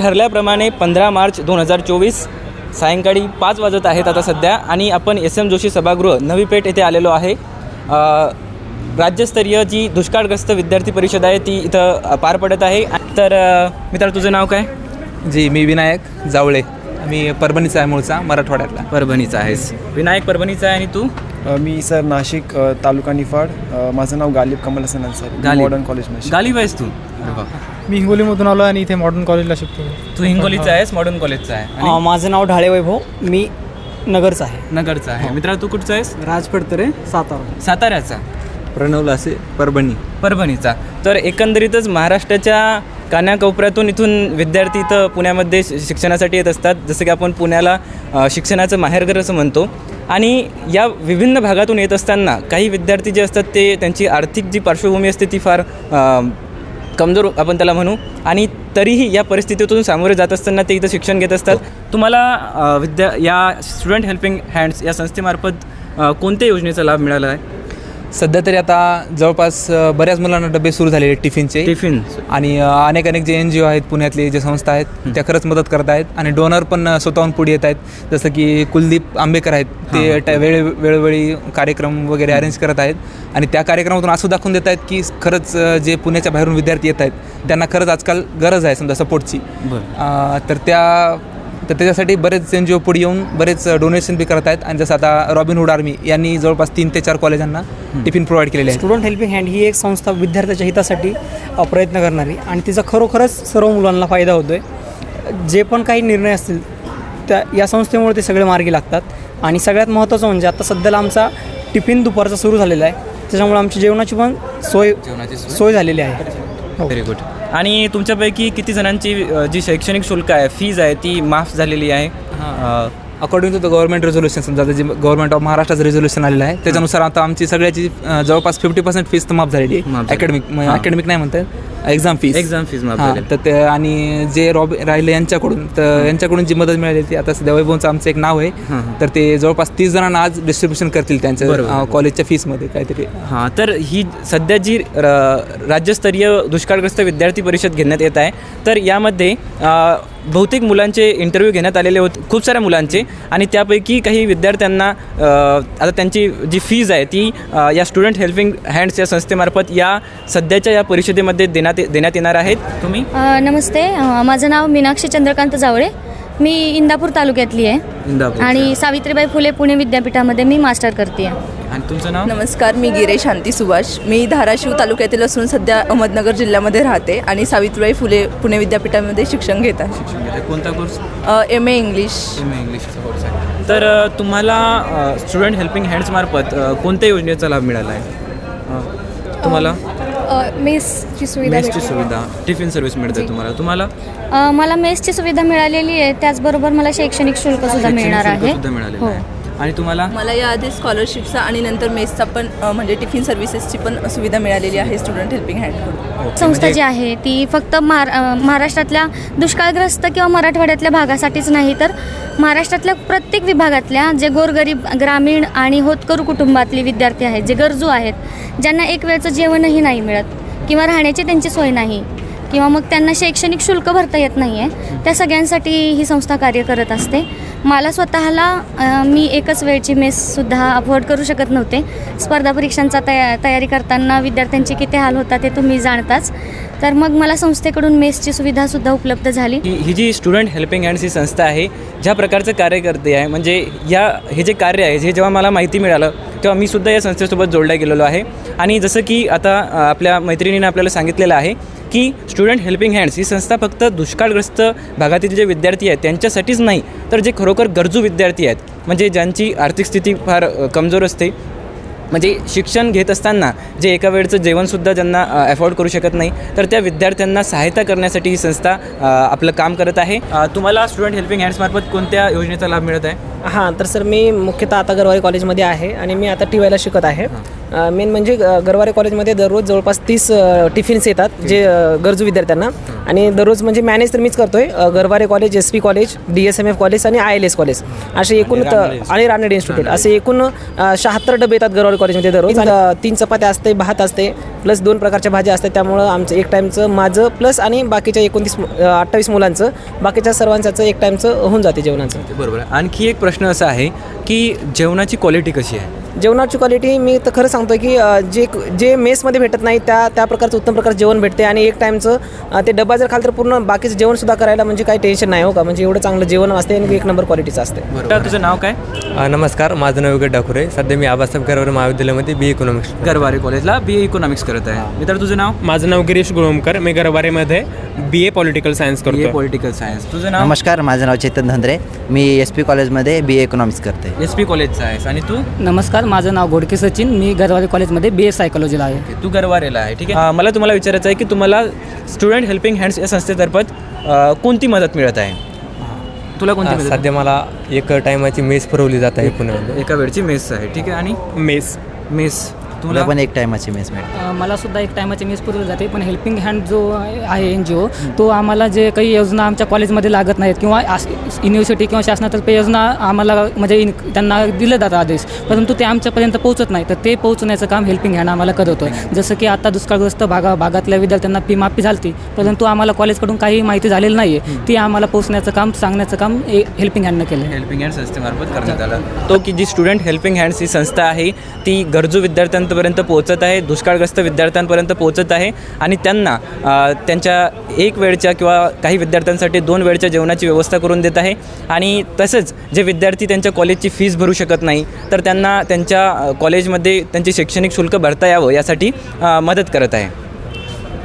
ठरल्याप्रमाणे पंधरा मार्च दोन हजार चोवीस सायंकाळी पाच वाजत आहेत आता सध्या आणि आपण एस एम जोशी सभागृह नवी पेठ येथे आलेलो आहे. अ, राज्यस्तरीय जी दुष्काळग्रस्त विद्यार्थी परिषद आहे ती इथं पार पडत आहे. तर मित्र तुझं नाव काय? जी मी विनायक जावळे. मी परभणीचा आहे मूळचा मराठवाड्यातला. परभणीचा आहेस. विनायक परभणीचा आहे आणि तू? मी सर नाशिक तालुका निफाड. माझं नाव गालिब कमल हसन अन्सारी गालिब. मॉडर्न कॉलेजमध्ये गालिब आहेस तू? मी हिंगोलीमधून आलो आणि इथे मॉडर्न कॉलेजला शिकतो. तू हिंगोलीचा आहेस मॉडर्न कॉलेजचा आहे. आणि माझं नाव ढाळे वैभव. मी नगरचा आहे. नगरचा आहे. मित्रा तू कुठचा आहेस? राज फडतरे सातारा. साताऱ्याचा. प्रणव लासे परभणी. परभणीचा. तर एकंदरीतच महाराष्ट्राच्या कानाकोपऱ्यातून इथून विद्यार्थी इथं पुण्यामध्ये शि- शिक्षणासाठी येत असतात. जसं की आपण पुण्याला शिक्षणाचं माहेरघर असं म्हणतो. आणि या विभिन्न भागातून येत असताना काही विद्यार्थी जे असतात ते त्यांची आर्थिक जी पार्श्वभूमी असते ती फार कमजोर आपण त्याला म्हणू. आणि तरीही या परिस्थितीतून सामोरे जात असताना ते इथं शिक्षण घेत असतात. तुम्हाला विद्या या स्टुडंट हेल्पिंग हँड्स या संस्थेमार्फत कोणत्या योजनेचा लाभ मिळाला आहे? सध्या तरी आता जवळपास अ, बऱ्याच मुलांना डबे सुरू झालेले आहेत टिफिनचे. टिफिन. आणि अ, अनेक अनेक जे एन जी ओ आहेत पुण्यातले जे संस्था आहेत त्या खरंच मदत करत आहेत. आणि डोनर पण अ, स्वतःहून पुढे येत आहेत. जसं की कुलदीप आंबेकर आहेत ते ट- वेळ वेळोवेळी कार्यक्रम वगैरे अरेंज करत आहेत. आणि त्या कार्यक्रमातून असं दाखवून देत आहेत की खरंच अ, जे पुण्याच्या बाहेरून विद्यार्थी येत आहेत त्यांना खरंच आजकाल गरज आहे समजा सपोर्टची अ, तर त्या तर त्याच्यासाठी बरेच एन जी ओ पुढे येऊन बरेच डोनेशन बी करत आहेत. आणि जसं आता रॉबिनहुड आर्मी यांनी जवळपास तीन ते चार कॉलेजांना टिफिन प्रोव्हाइड केलेले आहेत. स्टुडंट हेल्पिंग हँड ही एक संस्था विद्यार्थ्याच्या हितासाठी प्रयत्न करणारी. आणि तिचा खरोखरच सर्व मुलांना फायदा होतो आहे जे पण काही निर्णय असतील त्या या संस्थेमुळे ते सगळे मार्गी लागतात. आणि सगळ्यात महत्त्वाचं म्हणजे आता सध्याला आमचा टिफिन दुपारचा सुरू झालेला आहे. त्याच्यामुळे आमची जेवणाची पण सोय जेवणाची सोय? झालेली आहे. हो. व्हेरी गुड आणि तुमच्यापैकी किती जणांची जी शैक्षणिक शुल्क आहे फीज आहे ती माफ झालेली आहे. According to the government resolution समजा जे गव्हर्मेंट ऑफ महाराष्ट्राचं रेझोल्युशन आलेलं आहे त्याच्यानुसार आता आमची सगळ्याची जवळपास फिफ्टी पर्सेंट फीस तर माफ झालेली. अकॅडमिक. अकॅडमिक नाही म्हणतात एक्झाम फीस हां, झाली. तर ते आणि जे रॉब राहिले यांच्याकडून तर यांच्याकडून जी मदत मिळाली ती आता सध्या वैभवचं आमचं एक नाव आहे. तर ते जवळपास तीस जणांना आज डिस्ट्रीब्युशन करतील त्यांच्या कॉलेजच्या फीसमध्ये काहीतरी हां तर ही सध्या जी राज्यस्तरीय दुष्काळग्रस्त विद्यार्थी परिषद घेण्यात येत आहे तर यामध्ये बहुतेक मुलांचे इंटरव्ह्यू घेण्यात आलेले होते खूप साऱ्या मुलांचे. आणि त्यापैकी काही विद्यार्थ्यांना आता त्यांची जी फीज आहे ती या स्टुडंट हेल्पिंग हँड्स या संस्थेमार्फत या सध्याच्या या परिषदेमध्ये देण्यात देण्यात येणार आहेत. तुम्ही? नमस्ते. माझं नाव मीनाक्षी चंद्रकांत जावळे. मी इंदापूर तालुक्यातली आहे. इंदापूर. आणि सावित्रीबाई फुले पुणे विद्यापीठामध्ये मी मास्टर करते आहे आणि तुमचं नाव? नमस्कार मी गिरे शांती सुभाष. मी धाराशिव तालुक्यातील असून सध्या अहमदनगर जिल्ह्यामध्ये राहते आणि सावित्रीबाई फुले पुणे विद्यापीठामध्ये शिक्षण घेत आहे. कोणता course M A English M A इंग्लिशचा कोर्स आहे. तर अ, तुम्हाला स्टुडंट हेल्पिंग हँड्समार्फत अ, कोणत्या योजनेचा लाभ मिळाला आहे? अ, तुम्हाला? मेसची सुविधा मेसची सुविधा टिफिन सर्व्हिस मिळते तुम्हाला. तुम्हाला? अ, मला मेसची सुविधा मिळालेली आहे. त्याचबरोबर मला शैक्षणिक शुल्क सुद्धा मिळणार शुल्क आहे. सुद्धा मिळालेलं हो. आहे. आणि तुम्हाला? मला याआधी स्कॉलरशिपचा आणि नंतर मेसचा पण अ, म्हणजे टिफिन सर्व्हिसेसची पण सुविधा मिळालेली आहे स्टुडंट हेल्पिंग हँडकडून संस्था जी आहे ती फक्त महार अ, महाराष्ट्रातल्या दुष्काळग्रस्त किंवा मराठवाड्यातल्या भागासाठीच नाही तर महाराष्ट्रातल्या प्रत्येक विभागातल्या जे गोरगरीब ग्रामीण आणि होतकरू कुटुंबातले विद्यार्थी आहेत जे गरजू आहेत ज्यांना एक वेळचं जेवणही नाही मिळत किंवा राहण्याची त्यांची सोय नाही किंवा मग त्यांना शैक्षणिक शुल्क भरता येत नाही आहे त्या सगळ्यांसाठी ही संस्था कार्य करत असते. मला स्वतःला मी एकच वेळची मेससुद्धा अफोर्ड करू शकत नव्हते. स्पर्धा परीक्षांचा तया तयारी करताना विद्यार्थ्यांचे किती हाल होतात ते तुम्ही जाणताच. तर मग मला संस्थेकडून मेसची सुविधासुद्धा उपलब्ध झाली. ही ही जी स्टुडंट हेल्पिंग हँड्स ही संस्था आहे ज्या प्रकारचं कार्य करते आहे म्हणजे या हे जे कार्य आहे हे जेव्हा मला माहिती मिळालं तेव्हा मी सुद्धा या संस्थेसोबत जोडला गेलेलो आहे. आणि जसं की आता आपल्या मैत्रिणीने आपल्याला सांगितलेलं आहे की स्टुडंट हेल्पिंग हँड्स ही संस्था फक्त दुष्काळग्रस्त भागातील जे विद्यार्थी आहेत त्यांच्यासाठीच नाही तर जे खरोखर गरजू विद्यार्थी आहेत म्हणजे ज्यांची आर्थिक स्थिती फार कमजोर असते म्हणजे शिक्षण घेत असताना जे एका वेळचं जेवणसुद्धा ज्यांना अफोर्ड करू शकत नाही तर त्या विद्यार्थ्यांना सहायता करण्यासाठी ही संस्था आपलं काम करत आहे. तुम्हाला स्टुडंट हेल्पिंग हँड्समार्फत कोणत्या योजनेचा लाभ मिळत आहे? हां तर सर मी मुख्यतः आता गरवारे कॉलेजमध्ये आहे आणि मी आता टी वायला शिकत आहे. मेन म्हणजे गरवारे कॉलेजमध्ये दररोज जवळपास तीस टिफिन्स येतात जे गरजू विद्यार्थ्यांना. आणि दररोज म्हणजे मॅनेज तर मीच करतोय Garware college S P college D S M F college आणि आय एल एस कॉलेज. असे एकूण आणि रानडे इन्स्टिट्यूट असे एकूण शहात्तर डबे येतात गरवारे कॉलेजमध्ये दररोज. तीन चपात्या असते भात असते प्लस दोन प्रकारच्या भाज्या असतात. त्यामुळं आमचं एक टाईमचं माझं प्लस आणि बाकीच्या एकोणतीस अठ्ठावीस मुलांचं बाकीच्या सर्वांचं एक टाईमचं होऊन जाते जेवणाचं. बरोबर. आणखी एक प्रश्न असा आहे की जेवणाची क्वालिटी कशी आहे? जेवणाची क्वालिटी मी तर खरं सांगतो की जे जे मेसमध्ये भेटत नाही त्या त्या प्रकारचं उत्तम प्रकारचं जेवण भेटते आणि एक टाईमचं ते डबा जर खाल तर पूर्ण बाकीचं जेवणसुद्धा करायला म्हणजे काही टेन्शन नाही हो का? म्हणजे एवढं चांगलं जेवण असते आणि एक नंबर क्वालिटीचं असते. तुझं नाव काय? नमस्कार माझं नाव विकट ठाकूर सध्या मी आबासाहेब गरवर महाविद्यालयामध्ये बी इकॉनॉमिक्स गरवारे कॉलेजला बी ए इकॉनॉमिक्स करत आहे. मित्र तुझं नाव? माझं नाव गिरीश गुळुमकर. मी गरबारेमध्ये B A political science B A करतो पॉलिटिकल सायन्स तुझं नाव? नमस्कार माझं नाव चेतन धंद्रे. मी एस पी कॉलेजमध्ये बी ए इकॉनॉमिक्स करते एस पी कॉलेजचा आहेस. आणि तू? नमस्कार माझं नाव गोडके सचिन. मी गरवारे कॉलेजमध्ये बी एस सायकोलॉजीला आहे. तू गरवारेला आहे ठीक आहे? मला तुम्हाला विचारायचं आहे की तुम्हाला स्टुडंट हेल्पिंग हँड्स या संस्थेतर्फत कोणती मदत मिळत आहे? तुला कोणती सध्या मला एक टायमाची मेस पुरवली जात आहे पुण्यामध्ये. एका वेळची मेस आहे ठीक आहे? आणि? मेस. मेस. तुला पण एक टायमाची मेस मिळते. मला सुद्धा एक टायमाची मेस पुरवली जाते पण हेल्पिंग हँड जो आहे एन जी ओ तो आम्हाला जे काही योजना आमच्या कॉलेजमध्ये लागत नाहीत किंवा युनिव्हर्सिटी किंवा शासनातर्फे योजना आम्हाला म्हणजे त्यांना दिले जातात आदेश परंतु ते आमच्यापर्यंत पोहोचत नाही. तर ते पोहोचण्याचं काम हेल्पिंग हँड आम्हाला करत आहे जसं की आता दुष्काळग्रस्त भागा भागातल्या विद्यार्थ्यांना फी माफी झाली परंतु आम्हाला कॉलेजकडून काही माहिती झालेली नाही आहे ती आम्हाला पोहोचण्याचं काम सांगण्याचं काम हेल्पिंग हँडनं केलं आहे हेल्पिंग हँड संस्थेमार्फत करण्यात आला. तो की जी स्टुडंट हेल्पिंग हँड्स ही संस्था आहे ती गरजू विद्यार्थ्यांपर्यंत पोहोचत आहे दुष्काळग्रस्त विद्यार्थ्यांपर्यंत पोहोचत आहे आणि त्यांना त्यांच्या एक वेळच्या किंवा काही विद्यार्थ्यांसाठी दोन वेळच्या जेवणाची व्यवस्था करून देत आहे. आणि तसंच जे विद्यार्थी त्यांच्या कॉलेजची फीस भरू शकत नाही तर त्यांना त्यांच्या कॉलेजमध्ये त्यांचे शैक्षणिक शुल्क भरता यावं यासाठी मदत करत आहे.